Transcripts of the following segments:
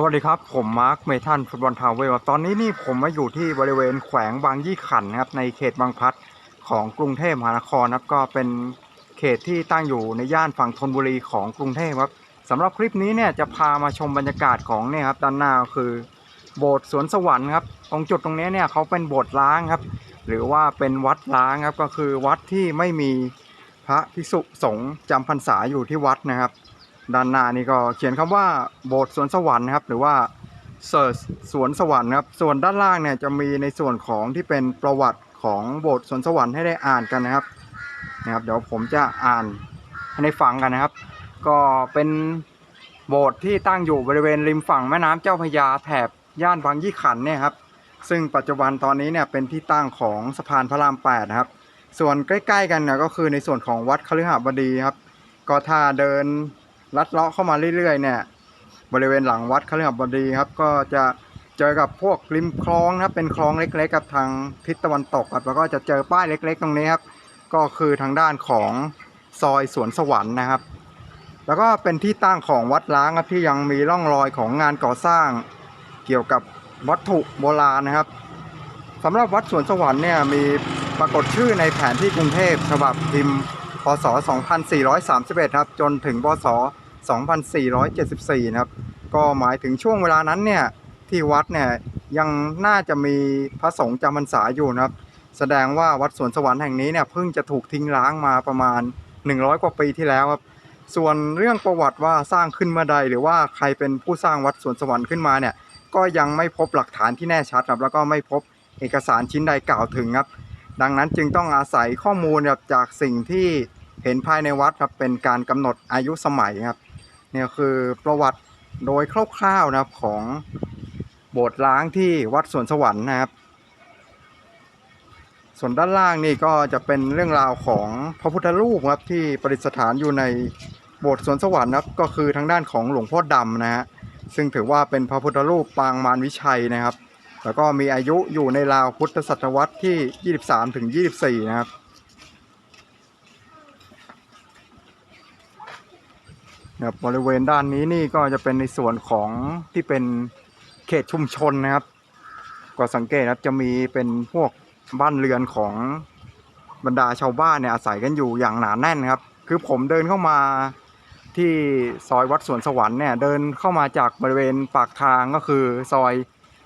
สวัสดีครับ ผมมาร์คเมทันฟุตบอลทาวเวลตอนนี้นี่ผมมาอยู่ที่บริเวณแขวงบางยี่ขันนะครับในเขตบางพัดของกรุงเทพมหานครนะครับก็เป็นเขตที่ตั้งอยู่ในย่านฝั่งธนบุรีของกรุงเทพครับสำหรับคลิปนี้เนี่ยจะพามาชมบรรยากาศของเนี่ยครับด้านหน้าคือโบสถ์สวนสวรรค์ครับตรงจุดตรงนี้เนี่ยเขาเป็นโบสถ์ล้างครับ หรือว่าเป็นวัดล้างครับก็คือวัดที่ไม่มีพระภิกษุสงฆ์จำพรรษาอยู่ที่วัดนะครับ ด้านหน้านี่ก็เขียนคำว่าโบสถ์สวนสวรรค์นะครับ หรือว่าเสิร์ชสวนสวรรค์ครับ ส่วนด้านล่างเนี่ยจะมีในส่วนของที่เป็นประวัติของโบสถ์สวนสวรรค์ให้ได้อ่านกันนะครับนะครับ เดี๋ยวผมจะอ่านให้ฟังกันนะครับ ก็เป็นโบสถ์ที่ตั้งอยู่บริเวณริมฝั่งแม่น้ำเจ้าพระยาแถบย่านบางยี่ขันเนี่ยครับ ซึ่งปัจจุบันตอนนี้เนี่ยเป็นที่ตั้งของสะพานพระราม8นะครับ ส่วนใกล้ ๆ กันเนี่ยก็คือในส่วนของวัดคฤหบดีครับ ก็ถ้าเดิน ลัดเลาะเข้ามาเรื่อยๆเนี่ยบริเวณหลังวัดคฤหบดีครับ ก็จะเจอกับพวกริมคลองนะครับ เป็นคลองเล็กๆกับทางทิศตะวันตกครับแล้วก็จะเจอป้ายเล็ก ๆ ตรงนี้ครับ ก็คือทางด้านของซอยสวนสวรรค์นะครับ แล้วก็เป็นที่ตั้งของวัดล้างครับที่ยังมีร่องรอยของงานก่อสร้างเกี่ยวกับวัตถุโบราณนะครับสำหรับวัดสวนสวรรค์เนี่ยมีปรากฏชื่อในแผนที่กรุงเทพฉบับพิมพ์ ศ 2431 ครับ จนถึงพศ 2474 นะครับ ก็หมายถึงช่วงเวลานั้นเนี่ย ที่วัดเนี่ยยังน่าจะมีพระสงฆ์จำพรรษาอยู่นะครับ แสดงว่าวัดสวนสวรรค์แห่งนี้เนี่ยเพิ่งจะถูกทิ้งร้างมาประมาณ 100 กว่าปีที่แล้วครับ ส่วนเรื่องประวัติว่าสร้างขึ้นเมื่อใด หรือว่าใครเป็นผู้สร้างวัดสวนสวรรค์ขึ้นมาเนี่ย ก็ยังไม่พบหลักฐานที่แน่ชัดครับ แล้วก็ไม่พบเอกสารชิ้นใดกล่าวถึงครับ ดังนั้นจึงต้องอาศัยข้อมูลจากสิ่งที่ เห็นภายในวัดครับเป็นการกำหนดอายุสมัยครับเนี่ยคือประวัติโดยคร่าวๆนะครับของโบสถ์ล้างที่วัดสวนสวรรค์นะครับ ส่วนด้านล่างนี่ก็จะเป็นเรื่องราวของพระพุทธรูปครับที่ประดิษฐานอยู่ในโบสถ์สวนสวรรค์นะครับก็คือทางด้านของหลวงพ่อดำนะฮะซึ่งถือว่าเป็นพระพุทธรูปปางมารวิชัยนะครับ แล้วก็มีอายุอยู่ในราวพุทธศตวรรษที่ 23 ถึง 24 นะครับ นะครับบริเวณด้านนี้นี่ก็จะเป็นในส่วนของที่เป็นเขตชุมชนนะครับ ก็สังเกตนะครับจะมีเป็นพวกบ้านเรือนของบรรดาชาวบ้านเนี่ยอาศัยกันอยู่อย่างหนาแน่นครับ คือผมเดินเข้ามาที่ซอยวัดสวนสวรรค์เนี่ยเดินเข้ามาจากบริเวณปากทางก็คือซอย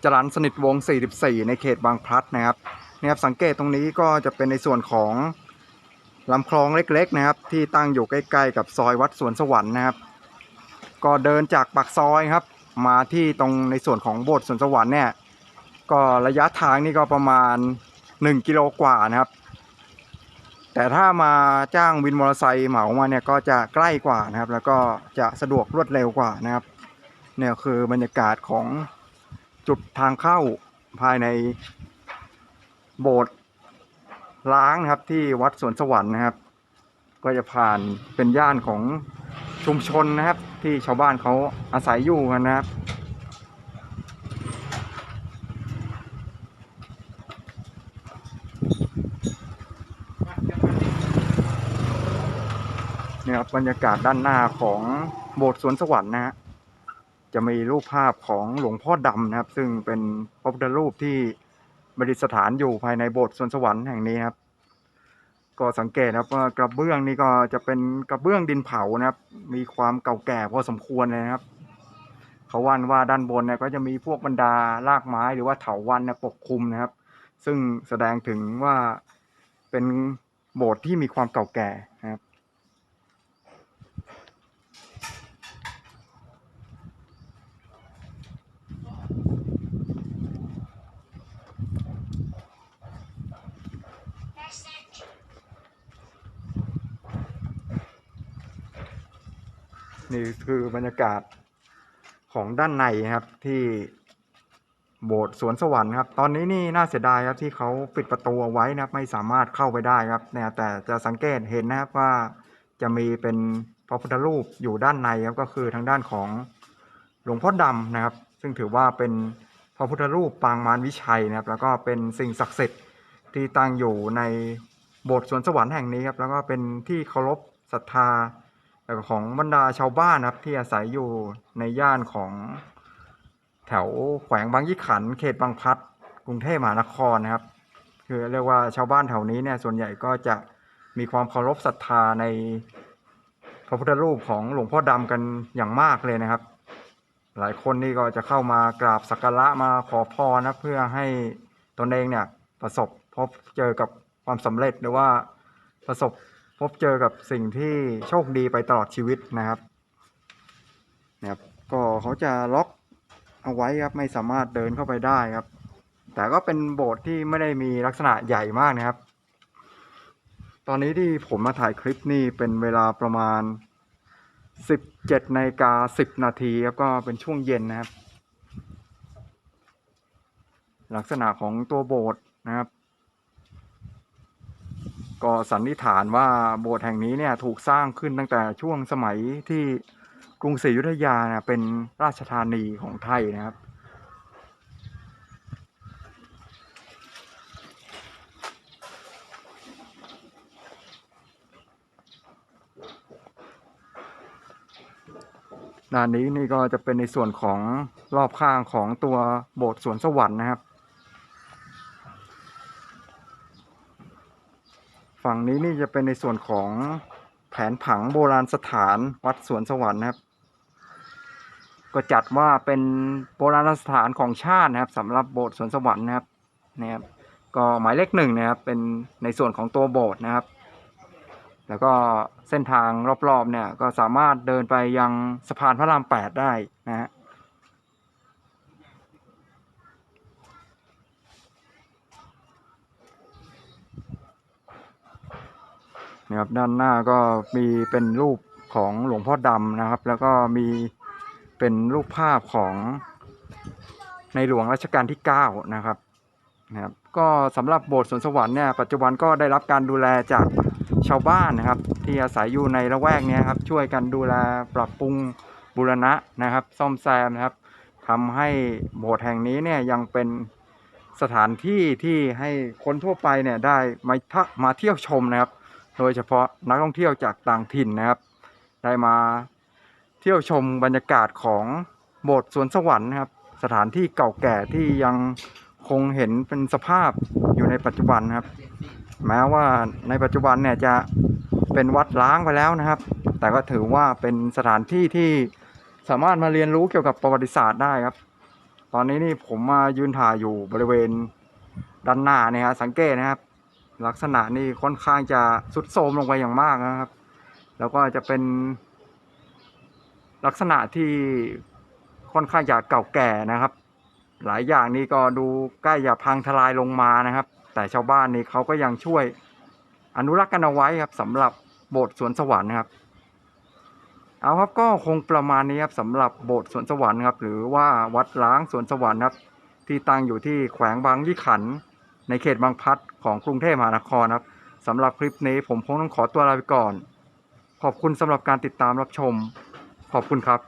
จรัญสนิทวงศ์44 ในเขตบางพลัดนะครับเนี่ยครับสังเกตตรงนี้ก็จะเป็นในส่วนของ ลำคลองเล็กๆนะครับ ที่ตั้งอยู่ใกล้ๆกับซอยวัดสวนสวรรค์นะครับ ก็เดินจากปากซอยครับ มาที่ตรงในส่วนของโบสถ์สวนสวรรค์เนี่ยก็ระยะทางนี่ก็ประมาณ 1 กิโลกว่านะครับ แต่ถ้ามาจ้างวินมอเตอร์ไซค์เหมามาเนี่ยก็จะใกล้กว่านะครับ แล้วก็จะสะดวกรวดเร็วกว่านะครับเนี่ยคือบรรยากาศของจุดทางเข้าภายในโบสถ์ ล้างนะครับที่วัดสวนสวรรค์นะครับ ก็จะผ่านเป็นย่านของชุมชนนะครับ ที่ชาวบ้านเขาอาศัยอยู่กันนะครับนี่ครับบรรยากาศด้านหน้าของโบสถ์สวนสวรรค์นะฮะจะมีรูปภาพของหลวงพ่อดำนะครับ ซึ่งเป็นพระพุทธรูปที่ ประดิษฐานอยู่ภายในโบสถ์สวนสวรรค์แห่งนี้ครับ ก็สังเกตนะครับว่ากระเบื้องนี่ก็จะเป็นกระเบื้องดินเผานะครับ มีความเก่าแก่พอสมควรเลยนะครับเขาวันว่าด้านบนเนี่ยก็จะมีพวกบรรดารากไม้หรือว่าเถาวัลย์เนี่ยปกคลุมนะครับ ซึ่งแสดงถึงว่าเป็นโบสถ์ที่มีความเก่าแก่ นี่คือบรรยากาศของด้านในครับที่โบสถ์สวนสวรรค์ครับ ตอนนี้นี่น่าเสียดายครับที่เขาปิดประตูเอาไว้นะครับ ไม่สามารถเข้าไปได้ครับเนี่ยแต่จะสังเกตเห็นนะครับว่าจะมีเป็นพระพุทธรูปอยู่ด้านในครับก็คือทางด้านของหลวงพ่อดำนะครับ ซึ่งถือว่าเป็นพระพุทธรูปปางมารวิชัยนะครับ แล้วก็เป็นสิ่งศักดิ์สิทธิ์ที่ตั้งอยู่ในโบสถ์สวนสวรรค์แห่งนี้ครับ แล้วก็เป็นที่เคารพศรัทธา ของบรรดาชาวบ้านนะครับ ที่อาศัยอยู่ในย่านของแถวแขวงบางยี่ขัน เขตบางพัดกรุงเทพมหานครนะครับ คือเรียกว่าชาวบ้านแถวนี้เนี่ยส่วนใหญ่ก็จะมีความเคารพศรัทธาในพระพุทธรูปของหลวงพ่อดำกันอย่างมากเลยนะครับ หลายคนนี่ก็จะเข้ามากราบสักการะมาขอพรนะเพื่อให้ตนเองเนี่ยประสบพบเจอกับความสำเร็จหรือว่าประสบ พบเจอกับสิ่งที่โชคดีไปตลอดชีวิตนะครับนะครับ ก็เขาจะล็อกเอาไว้ครับไม่สามารถเดินเข้าไปได้ครับ แต่ก็เป็นโบสถ์ที่ไม่ได้มีลักษณะใหญ่มากนะครับ ตอนนี้ที่ผมมาถ่ายคลิปนี่เป็นเวลาประมาณ 17นาฬิกา10 นาทีครับก็เป็นช่วงเย็นนะครับ ลักษณะของตัวโบสถ์นะครับ ก็สันนิษฐานว่าโบสถ์แห่งนี้เนี่ยถูกสร้างขึ้นตั้งแต่ช่วงสมัยที่กรุงศรีอยุธยาเนี่ยเป็นราชธานีของไทยนะครับ ด้านนี้นี่ก็จะเป็นในส่วนของรอบข้างของตัวโบสถ์สวนสวรรค์นะครับ ฝั่งนี้นี่จะเป็นในส่วนของแผนผังโบราณสถานวัดสวนสวรรค์นะครับ ก็จัดว่าเป็นโบราณสถานของชาตินะครับสำหรับโบสถ์สวนสวรรค์นะครับนะครับก็หมายเลขหนึ่งนะครับเป็นในส่วนของตัวโบสถ์นะครับ แล้วก็เส้นทางรอบๆเนี่ยก็สามารถเดินไปยังสะพานพระรามแปดได้นะฮะ นะครับด้านหน้าก็มีเป็นรูปของหลวงพ่อดำนะครับ แล้วก็มีเป็นรูปภาพของในหลวงรัชกาลที่ 9 นะครับนะครับก็สำหรับโบสถ์สวนสวรรค์เนี่ยปัจจุบันก็ได้รับการดูแลจากชาวบ้านนะครับ ที่อาศัยอยู่ในละแวกนี้ครับช่วยกันดูแลปรับปรุงบูรณะนะครับ ซ่อมแซมนะครับทำให้โบสถ์แห่งนี้เนี่ยยังเป็นสถานที่ที่ให้คนทั่วไปเนี่ยได้มาทะมาเที่ยวชมนะครับ โดยเฉพาะนักท่องเที่ยวจากต่างถิ่นนะครับ ได้มาเที่ยวชมบรรยากาศของโบสถ์สวนสวรรค์นะครับ สถานที่เก่าแก่ที่ยังคงเห็นเป็นสภาพอยู่ในปัจจุบันครับ แม้ว่าในปัจจุบันเนี่ยจะเป็นวัดล้างไปแล้วนะครับ แต่ก็ถือว่าเป็นสถานที่ที่สามารถมาเรียนรู้เกี่ยวกับประวัติศาสตร์ได้ครับ ตอนนี้นี่ผมมายืนถ่ายอยู่บริเวณด้านหน้าเนี่ยฮะสังเกตนะครับ ลักษณะนี่ค่อนข้างจะสุดโทมลงไปอย่างมากนะครับ แล้วก็จะเป็น ลักษณะที่ค่อนข้างจะเก่าแก่นะครับ หลายอย่างนี่ก็ดูใกล้จะพังทลายลงมานะครับ แต่ชาวบ้านนี่เขาก็ยังช่วยอนุรักษ์กันเอาไว้ครับสำหรับโบสถ์สวนสวรรค์นะครับ เอาครับก็คงประมาณนี้ครับสำหรับโบสถ์สวนสวรรค์ครับ หรือว่าวัดล้างสวนสวรรค์ครับ ที่ตั้งอยู่ที่แขวงบางยี่ขัน ในเขตบางพลัดของกรุงเทพมหานครครับสำหรับคลิปนี้ผมคงต้องขอตัวลาไปก่อน ขอบคุณสำหรับการติดตามรับชม ขอบคุณครับ